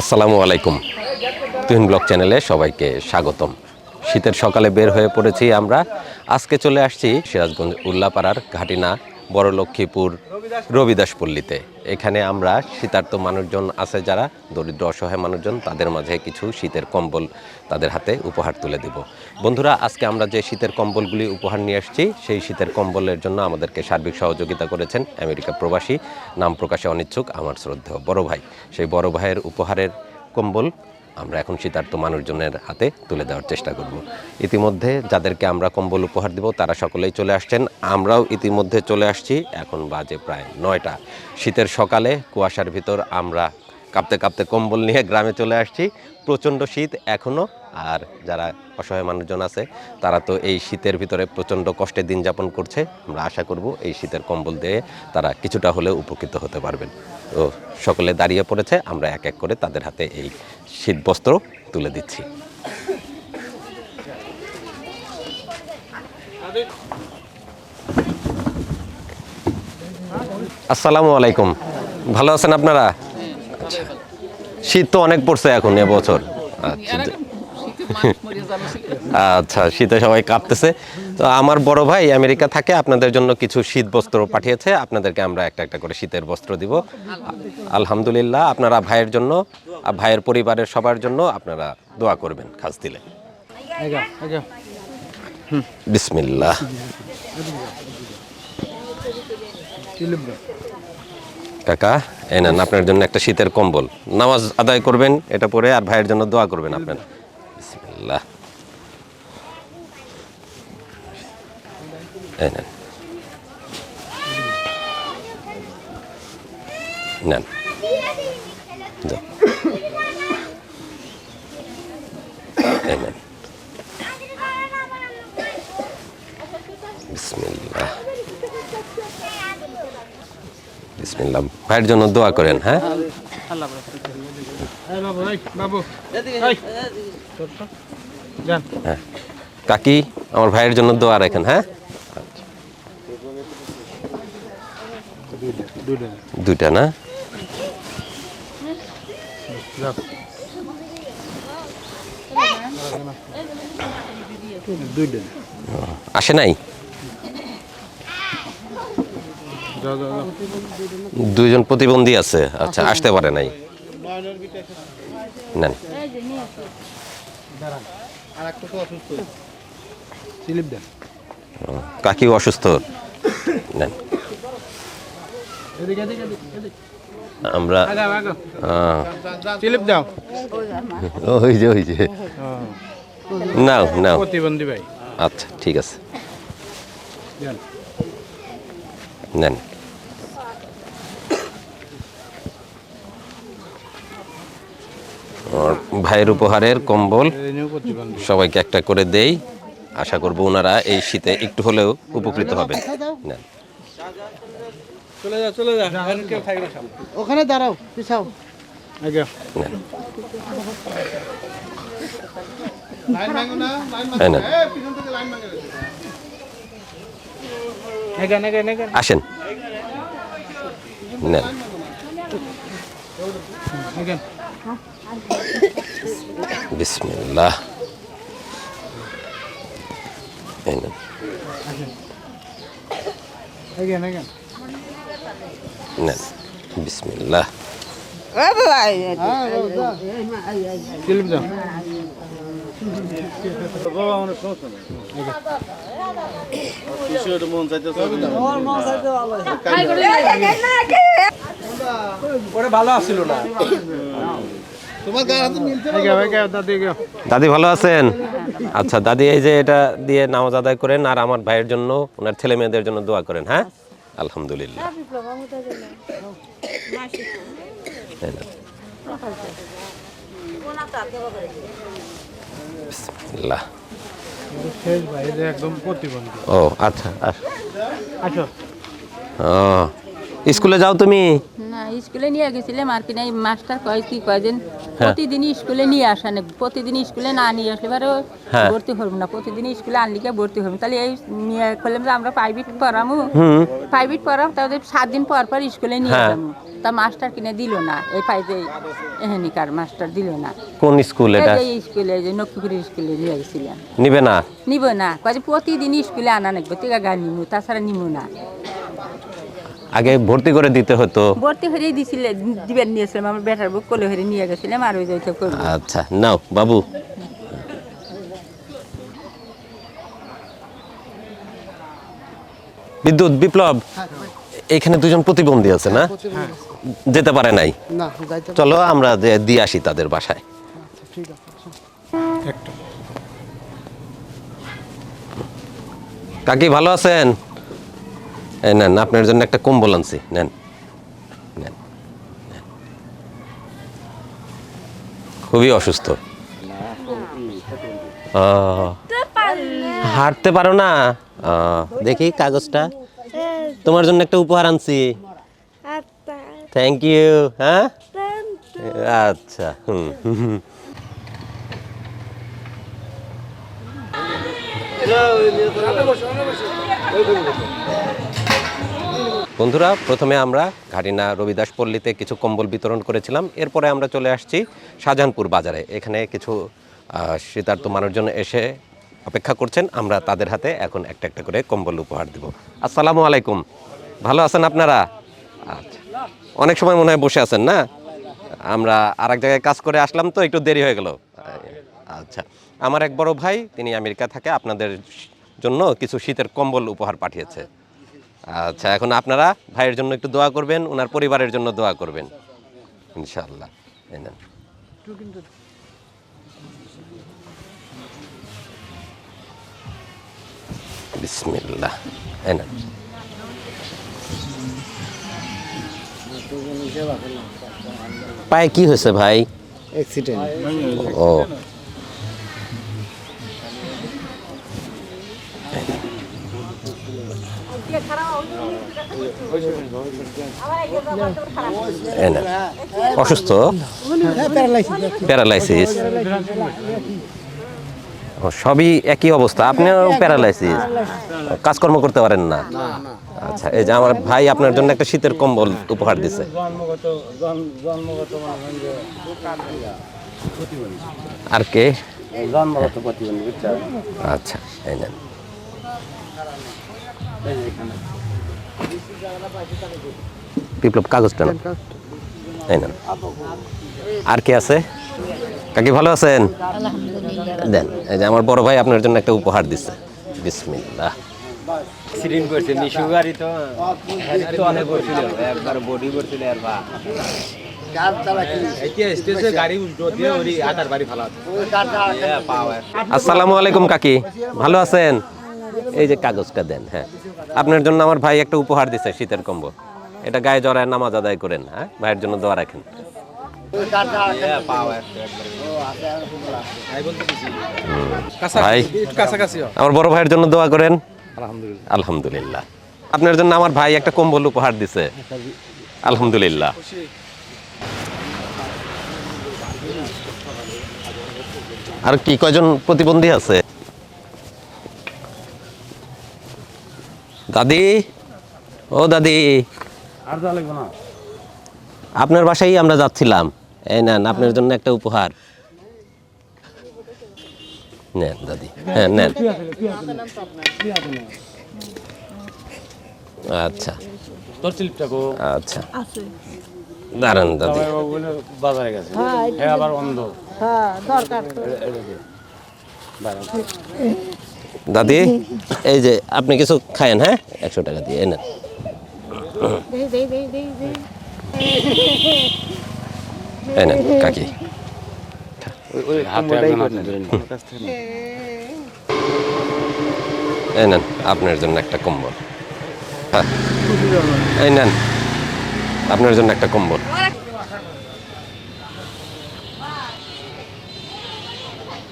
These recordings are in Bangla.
আসসালামু আলাইকুম। তুহিন ব্লক চ্যানেলে সবাইকে স্বাগতম। শীতের সকালে বের হয়ে পড়েছি আমরা। আজকে চলে আসছি সিরাজগঞ্জ উল্লাপাড়ার ঘাটিনা বড় লক্ষ্মীপুর রবিদাস পল্লীতে। এখানে আমরা শীতার্থ মানুষজন আছে যারা, দরিদ্র অসহায় মানুষজন, তাদের মাঝে কিছু শীতের কম্বল তাদের হাতে উপহার তুলে দেব। বন্ধুরা, আজকে আমরা যে শীতের কম্বলগুলি উপহার নিয়ে আসছি, সেই শীতের কম্বলের জন্য আমাদেরকে সার্বিক সহযোগিতা করেছেন আমেরিকা প্রবাসী, নাম প্রকাশে অনিচ্ছুক, আমার শ্রদ্ধেয় বড় ভাই। সেই বড় ভাইয়ের উপহারের কম্বল আমরা এখন শীতার্থ মানুষজনের হাতে তুলে দেওয়ার চেষ্টা করব। ইতিমধ্যে যাদেরকে আমরা কম্বল উপহার দেব, তারা সকলেই চলে আসছেন। আমরাও ইতিমধ্যে চলে আসছি। এখন বাজে প্রায় নয়টা। শীতের সকালে কুয়াশার ভিতর আমরা কাঁপতে কাঁপতে কম্বল নিয়ে গ্রামে চলে আসছি। প্রচণ্ড শীত এখনও আর যারা অসহায় মানুষজন আছে, তারা তো এই শীতের ভিতরে প্রচণ্ড কষ্টে দিন যাপন করছে। আমরা আশা করব এই শীতের কম্বল দিয়ে তারা কিছুটা হলেও উপকৃত হতে পারবেন। তো সকলে দাঁড়িয়ে পড়েছে, আমরা এক এক করে তাদের হাতে এই শীত বস্ত্র তুলে দিচ্ছি। আসসালামু আলাইকুম। ভালো আছেন আপনারা? শীত তো অনেক পড়ছে এখন এবছর। আচ্ছা আচ্ছা শীতে সবাই কাঁপতেছে। তো আমার বড় ভাই আমেরিকা থাকে আপনাদের জন্য কিছু শীত বস্ত্র পাঠিয়েছে। আপনাদেরকে আমরা একটা একটা করে শীতের বস্ত্র দিব। আলহামদুলিল্লাহ। আপনারা ভাইয়ের জন্য আর ভাইয়ের পরিবারের সবার জন্য আপনারা দোয়া করবেন খাস দিলে। বিসমিল্লাহ। কাকা? এই নেন, আপনার জন্য একটা শীতের কম্বল। নামাজ আদায় করবেন, এটা পরে আর ভাইয়ের জন্য দোয়া করবেন আপনার। নেন। নেন যাও। এই নেন বিসমিল্লাহ বিসমিল্লাহ। ভাইয়ের জন্য দোয়া করেন হ্যাঁ? হ্যাঁ। কাকি আমার ভাইয়ের জন্য দোয়া রাখেন হ্যাঁ? দুইটা না? আসে নাই যাও যাও যাও দুইজন প্রতিবন্ধী আছে। আচ্ছা আসতে পারে নাই। নেন। কাকিও অসুস্থ। নেন। আমরা আগে আগে আহ, টিলিপ দাও ওই যে ওই যে। নাও নাও। প্রতিবন্ধী ভাই আচ্ছা ঠিক আছে। নেন। ভাইয়ের উপহারের কম্বল সবাইকে একটা করে দেই। আশা করব ওনারা এই শীতে একটু হলেও উপকৃত হবেন। নেন। চলে যা চলে যা আর কেউ থাকবে সামনে ওখানে দাঁড়াও পিছাও আসেন। নেন। বিসমিল্লাহ এই নেন বিসমিল্লাহ ভালো আছিল না দাদি ভালো আছেন? আচ্ছা দাদি এই যে এটা দিয়ে নামাজ আদায় করেন আর আমার ভাইয়ের জন্য ওনার ছেলে মেয়েদের জন্য দোয়া করেন হ্যাঁ? আলহামদুলিল্লাহ। এই নেন। বিসমিল্লাহ। শেষ ভাই যে একদম প্রতিবন্ধী। ও আচ্ছা আসো। ও। স্কুলে যাও তুমি? না স্কুলে নিয়ে গেছিলাম আর কি নাই মাস্টার কয় কি কয়দিন প্রতিদিন স্কুলে নিয়ে আসা নাকি? প্রতিদিন স্কুলে না নিয়ে আসলে এবারে হ্যাঁ। ভর্তি হব না। প্রতিদিন স্কুলে আনলি কে ভর্তি হব। তাহলে এই নিয়ে করলাম যে আমরা প্রাইভেট পড়ামু। প্রাইভেট পড়াম তাদের সাত দিন পর পর স্কুলে নিয়ে হ্যাঁ। যাব। তা মাস্টার কিনে দিল না। এই পাইতে এহেনিকার মাস্টার দিল না। কোন স্কুল? এটা এই স্কুলে যে নক্ষপুরের স্কুলে নিয়ে গেছিলাম। নিবে না? নিব না। প্রতিদিন স্কুলে আনা নাকবো টিকা গা নিমু তাছাড়া নিমু না। আগে ভর্তি করে দিতে হতো। ভর্তি হয়ে দিছিলে দিবেন নিয়েছিলাম আমার বেটার বুক কোলে হয়ে নিয়ে গেছিলাম আর ওই যে ওইসব করব। আচ্ছা নাও বাবু। বিদ্যুৎ বিপ্লব এখানে দুজন প্রতিবন্ধী আছে না? যেতে পারে নাই? চলো আমরা যে- দিয়ে আসি তাদের বাসায়। ঠিক আছে। একটা কাকি ভালো আছেন? নেন, আপনার জন্য একটা কম্বল আনছি, নেন। খুবই অসুস্থ। হাঁটতে পারো না? দেখি কাগজটা। তোমার জন্য একটা উপহার আনছি। থ্যাংক ইউ হ্যাঁ? আচ্ছা হুম হুম। বন্ধুরা, প্রথমে আমরা ঘাটিনা রবিদাস পল্লীতে কিছু কম্বল বিতরণ করেছিলাম। এরপরে আমরা চলে আসছি শাহজাহানপুর বাজারে। এখানে কিছু শীতার্থ মানুষজন এসে অপেক্ষা করছেন। আমরা তাদের হাতে এখন একটা একটা করে কম্বল উপহার দেব। আসসালামু আলাইকুম। ভালো আছেন আপনারা? আচ্ছা। অনেক সময় মনে হয় বসে আছেন না? আমরা আর এক জায়গায় কাজ করে আসলাম তো, একটু দেরি হয়ে গেল। আচ্ছা। আমার এক বড় ভাই, তিনি আমেরিকা থাকে, আপনাদের জন্য কিছু শীতের কম্বল উপহার পাঠিয়েছে। আচ্ছা এখন আপনারা ভাইয়ের জন্য একটু দোয়া করবেন ওনার পরিবারের জন্য দোয়া করবেন ইনশাল্লাহ এই নেন। বিসমিল্লাহ এই নেন। পায়ে কি হয়েছে ভাই অ্যাক্সিডেন্ট ও অসুস্থ? প্যারালাইসিস সবই একই অবস্থা। আপনিও প্যারালাইসিস কাজকর্ম করতে পারেন না? আচ্ছা এই যে আমার ভাই আপনার জন্য একটা শীতের কম্বল উপহার দিছে। আর কে? আচ্ছা এই নেন। বিপ্লব কাগজটা এই নেন আর কে আছে? কাকি ভালো আছেন? দেন এই যে আমার বড় ভাই আপনার জন্য একটা উপহার দিচ্ছে বিসমিল্লাহ। অ্যাক্সিডেন্ট করছে নিশু গাড়ি তো। তো অনেক করছিল একবার বডি করছিল আর বা। স্টেজে গাড়ি উল্টো দিয়ে ওরি আটার বাড়ি ভালো আছে। পাওয়ার। আসসালামু আলাইকুম কাকি। ভালো আছেন? এই যে কাগজটা দেন হ্যাঁ। আপনার জন্য আমার ভাই একটা উপহার দিছে শীতের কম্বল। এটা গায়ে জড়ায় নামাজ আদায় করেন হ্যাঁ? ভাইয়ের জন্য দোয়া রাখেন। ভাই আমার বড় ভাইয়ের জন্য দোয়া করেন। আলহামদুলিল্লাহ। আপনার জন্য আমার ভাই একটা কম্বল উপহার দিছে। আলহামদুলিল্লাহ। আর কি কয়জন প্রতিবন্ধী আছে? দাদি ও দাদি। আর যা লাগবে না। আপনার বাসায় আমরা যাচ্ছিলাম। এই নেন আপনার জন্য একটা উপহার। নেন দাদি। হ্যাঁ নেন। আচ্ছা। তোর স্লিপটা গো। আচ্ছা। দাঁড়ান দাদি। বাজারে গেছে। হ্যাঁ আবার অন্ধ। দাদি এই যে আপনি কিছু খায়েন হ্যাঁ? একশো টাকা দিয়ে এই নেন। কাকি। হাতে একজন হাতে ধরে নিন। এই নেন আপনার জন্য একটা কম্বল। হ্যাঁ এই নেন আপনার জন্য একটা কম্বল।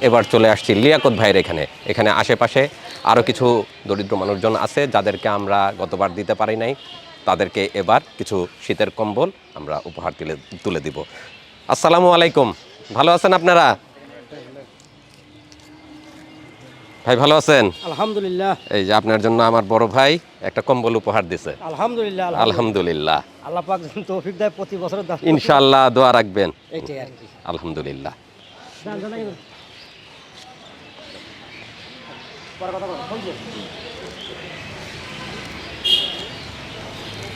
এবার চলে আসছি লিয়াকত ভাইয়ের এখানে। এখানে আশেপাশে আরও কিছু দরিদ্র মানুষজন আছে যাদেরকে আমরা গতবার দিতে পারি নাই। তাদেরকে এবার কিছু শীতের কম্বল আমরা উপহার তুলে তুলে দিব। আসসালামু আলাইকুম। ভালো আছেন আপনারা? ভাই ভালো আছেন? আলহামদুলিল্লাহ। এই যে আপনার জন্য আমার বড় ভাই একটা কম্বল উপহার দিছে। আলহামদুলিল্লাহ আলহামদুলিল্লাহ। আল্লাহ পাক যেন তৌফিক দেয় প্রতি বছর ইনশাআল্লাহ দোয়া রাখবেন। এইটাই আর কি। আলহামদুলিল্লাহ দান দান দান। পরে কথা বলো, ফোন দিও।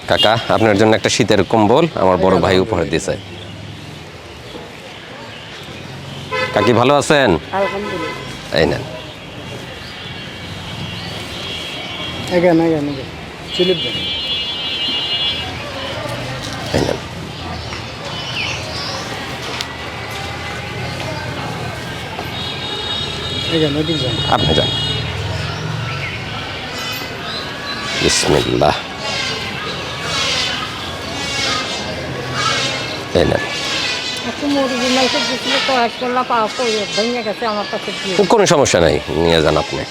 কাকা আপনার জন্য একটা শীতের কম্বল আমার বড় ভাই উপহার দিছে কাকি ভালো আছেন? এই নেন। এই আপনি যান। দিয়ে কোনো সমস্যা নাই নিয়ে যান আপনি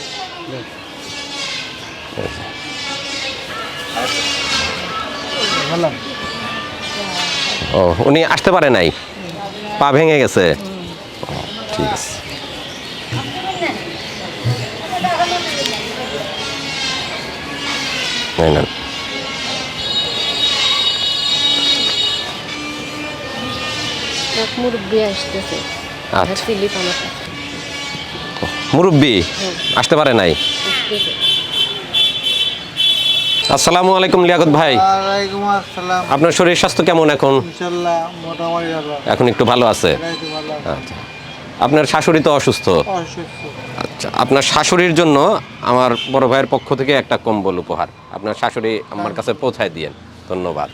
ও উনি আসতে পারে নাই পা ভেঙে গেছে ঠিক আছে নেন। মুরব্বী আচ্ছা। মুরব্বী? আসতে পারে নাই? আসসালামু আলাইকুম লিয়াকত ভাই। আপনার শরীর স্বাস্থ্য কেমন এখন? এখন একটু ভালো আছে? আচ্ছা। আপনার শাশুড়ি তো অসুস্থ? অসুস্থ। আপনার শাশুড়ির জন্য আমার বড় ভাইয়ের পক্ষ থেকে একটা কম্বল উপহার। আপনার শাশুড়ি আমার কাছে পৌঁছায় দিয়েন। ধন্যবাদ।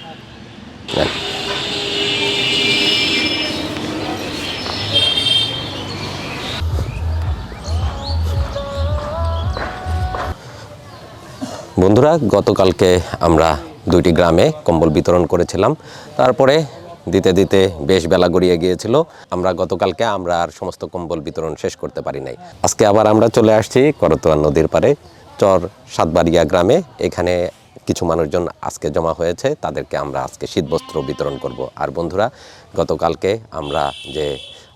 বন্ধুরা, গতকালকে আমরা দুইটি গ্রামে কম্বল বিতরণ করেছিলাম। তারপরে দিতে দিতে বেশ বেলা গড়িয়ে গিয়েছিল। আমরা গতকালকে আমরা আর সমস্ত কম্বল বিতরণ শেষ করতে পারি নাই। আজকে আবার আমরা চলে আসছি করতোয়া নদীর পারে চর সাতবাড়িয়া গ্রামে। এখানে কিছু মানুষজন আজকে জমা হয়েছে, তাদেরকে আমরা আজকে শীতবস্ত্র বিতরণ করব। আর বন্ধুরা, গতকালকে আমরা যে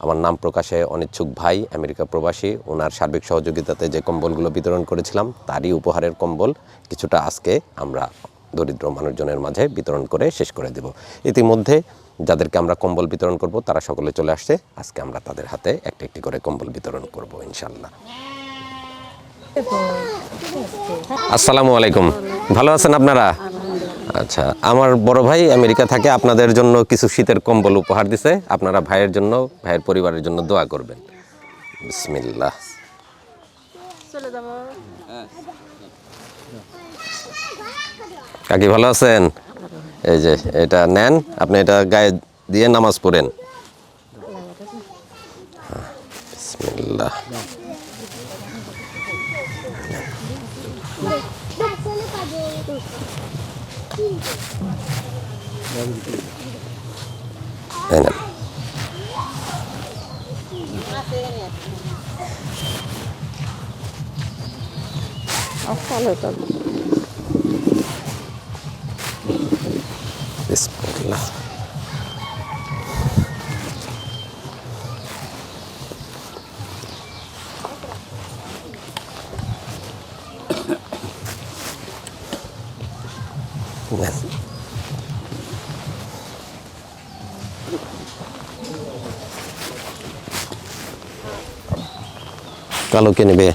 আমার নাম প্রকাশে অনিচ্ছুক ভাই, আমেরিকা প্রবাসী, ওনার সার্বিক সহযোগিতাতে যে কম্বলগুলো বিতরণ করেছিলাম, তারই উপহারের কম্বল কিছুটা আজকে আমরা দরিদ্র মানুষজনের মাঝে বিতরণ করে শেষ করে দেব। ইতিমধ্যে যাদেরকে আমরা কম্বল বিতরণ করব তারা সকলে চলে আসছে। আজকে আমরা তাদের হাতে একটা একটি করে কম্বল বিতরণ করব ইনশাল্লাহ আসসালামু আলাইকুম। ভালো আছেন আপনারা? আচ্ছা আমার বড় ভাই আমেরিকা থাকে আপনাদের জন্য কিছু শীতের কম্বল উপহার দিছে। আপনারা ভাইয়ের জন্য ভাইয়ের পরিবারের জন্য দোয়া করবেন। বিসমিল্লাহ। কাকি ভালো আছেন? এই যে এটা নেন আপনি এটা গায়ে দিয়ে নামাজ পড়েন। বিসমিল্লাহ। কালো কে নেবে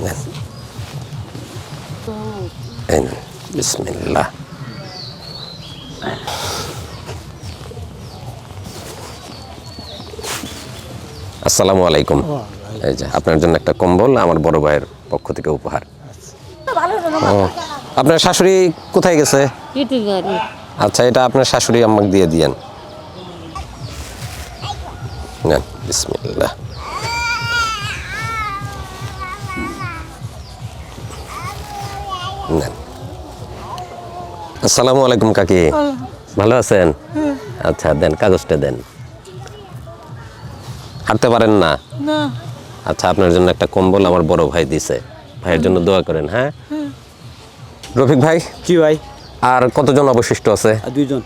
নেন। এই নেন, বিসমিল্লাহ আসসালামু আলাইকুম এই যে আপনার জন্য একটা কম্বল আমার বড় ভাইয়ের পক্ষ থেকে উপহার। আপনার শাশুড়ি কোথায় গেছে? আচ্ছা এটা আপনার শাশুড়ি আমাকে দিয়ে দিয়েন। নেন বিসমিল্লাহ। নেন। আসসালামু আলাইকুম কাকি। ভালো আছেন? আচ্ছা দেন কাগজটা দেন। হাঁটতে পারেন না? আচ্ছা আপনার জন্য একটা কম্বল আমার বড় ভাই দিছে। ভাইয়ের জন্য দোয়া করেন হ্যাঁ? রফিক ভাই? কি ভাই? আর কতজন অবশিষ্ট আছে? দুইজন।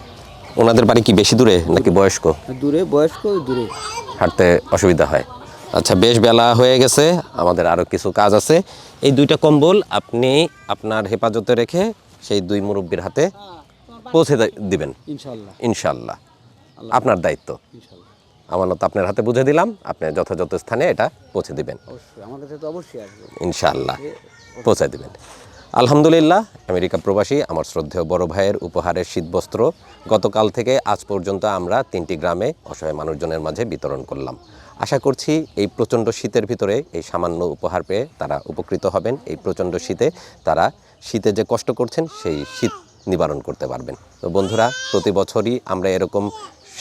ওনাদের বাড়ি কি বেশি দূরে নাকি বয়স্ক? দূরে বয়স্ক দূরে। হাঁটতে অসুবিধা হয়। আচ্ছা বেশ বেলা হয়ে গেছে আমাদের আরও কিছু কাজ আছে। এই দুইটা কম্বল আপনি আপনার হেফাজতে রেখে সেই দুই মুরব্বীর হাতে পৌঁছে দিবেন। ইনশাল্লাহ। আপনার দায়িত্ব। আমানত আপনার হাতে বুঝে দিলাম আপনি যথাযথ স্থানে এটা পৌঁছে দিবেন। ইনশাল্লাহ পৌঁছে দিবেন। আলহামদুলিল্লাহ আমেরিকা প্রবাসী আমার শ্রদ্ধেয় বড় ভাইয়ের উপহারের শীতবস্ত্র গতকাল থেকে আজ পর্যন্ত আমরা তিনটি গ্রামে অসহায় মানুষজনের মাঝে বিতরণ করলাম। আশা করছি এই প্রচণ্ড শীতের ভিতরে এই সামান্য উপহার পেয়ে তারা উপকৃত হবেন। এই প্রচণ্ড শীতে তারা শীতে যে কষ্ট করছেন, সেই শীত নিবারণ করতে পারবেন। তো বন্ধুরা, প্রতি বছরই আমরা এরকম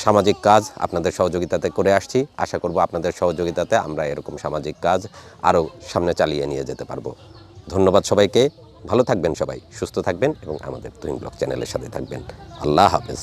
সামাজিক কাজ আপনাদের সহযোগিতাতে করে আসছি। আশা করব আপনাদের সহযোগিতাতে আমরা এরকম সামাজিক কাজ আরও সামনে চালিয়ে নিয়ে যেতে পারব। ধন্যবাদ সবাইকে। ভালো থাকবেন সবাই, সুস্থ থাকবেন এবং আমাদের তুহিন ব্লগ চ্যানেলের সাথে থাকবেন। আল্লাহ হাফেজ।